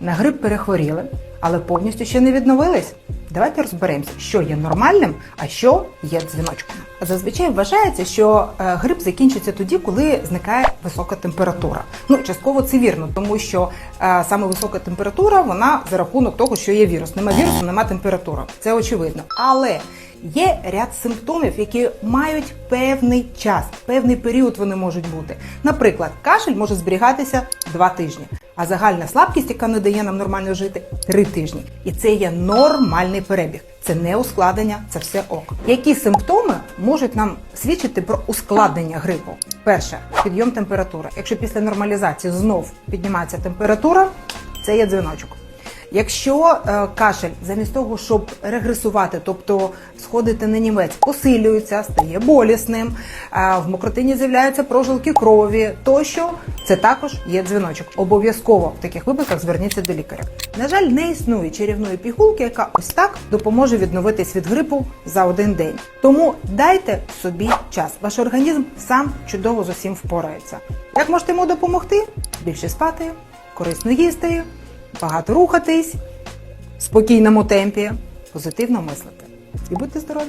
на грип перехворіли, але повністю ще не відновились. Давайте розберемося, що є нормальним, а що є дзвіночком. Зазвичай вважається, що е, грип закінчиться тоді, коли зникає висока температура. Ну частково це вірно, тому що е, саме висока температура вона за рахунок того, що є вірус. Нема вірусу, нема температури. Це очевидно. Але Є ряд симптомів, які мають певний час, певний період вони можуть бути. Наприклад, кашель може зберігатися два тижні, а загальна слабкість, яка не дає нам нормально жити, три тижні. І це є нормальний перебіг. Це не ускладнення, це все ок. Які симптоми можуть нам свідчити про ускладнення грипу? Перше підйом температури. Якщо після нормалізації знов піднімається температура, це є дзвіночок. Якщо е, кашель замість того, щоб регресувати, тобто сходити на німець, посилюється, стає болісним, е, в мокротині з'являються прожилки крові, тощо це також є дзвіночок. Обов'язково в таких випадках зверніться до лікаря. На жаль, не існує чарівної пігулки, яка ось так допоможе відновитись від грипу за один день. Тому дайте собі час. Ваш організм сам чудово з усім впорається. Як можете йому допомогти? Більше спати, корисно їсти багато рухатись, в спокійному темпі, позитивно мислити. І будьте здорові!